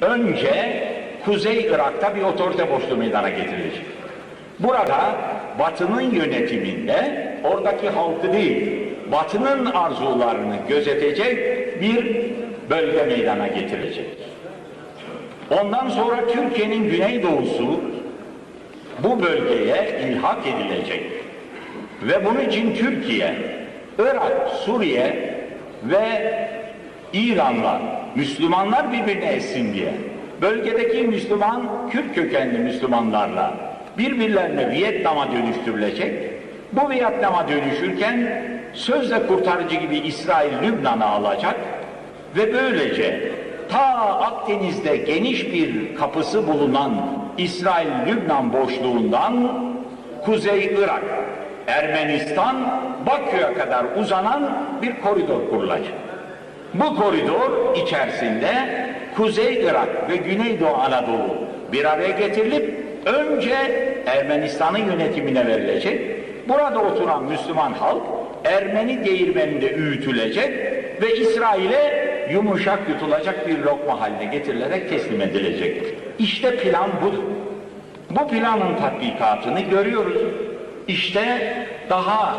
Önce Kuzey Irak'ta bir otorite boşluğu meydana getirilecek. Burada Batı'nın yönetiminde oradaki halkı değil, Batı'nın arzularını gözetecek bir bölge meydana getirilecek. Ondan sonra Türkiye'nin güneydoğusu bu bölgeye ilhak edilecek. Ve bunun için Türkiye, Irak, Suriye ve İran'la Müslümanlar birbirine essin diye bölgedeki Müslüman, Kürt kökenli Müslümanlarla birbirlerine Vietnam'a dönüştürülecek. Bu Vietnam'a dönüşürken sözle kurtarıcı gibi İsrail Lübnan'ı alacak ve böylece ta Akdeniz'de geniş bir kapısı bulunan İsrail-Lübnan boşluğundan Kuzey Irak, Ermenistan, Bakü'ye kadar uzanan bir koridor kurulacak. Bu koridor içerisinde Kuzey Irak ve Güneydoğu Anadolu bir araya getirilip önce Ermenistan'ın yönetimine verilecek. Burada oturan Müslüman halk Ermeni değirmeninde öğütülecek ve İsrail'e yumuşak yutulacak bir lokma haline getirilerek teslim edilecek. İşte plan budur. Bu planın tatbikatını görüyoruz. İşte daha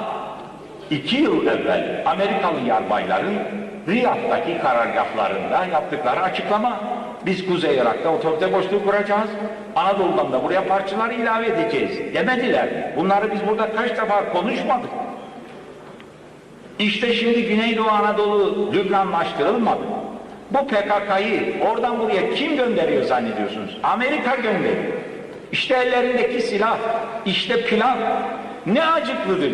iki yıl evvel Amerikalı yarbayların Riyad'daki karargahlarında yaptıkları açıklama. Biz Kuzey Irak'ta otorite boşluğu kuracağız. Anadolu'dan da buraya parçalar ilave edeceğiz demediler? Bunları biz burada kaç defa konuşmadık. İşte şimdi Güneydoğu Anadolu Lübnanlaştırılmadı. Bu PKK'yı oradan buraya kim gönderiyor zannediyorsunuz? Amerika gönderiyor. İşte ellerindeki silah, işte plan. Ne acıklıdır.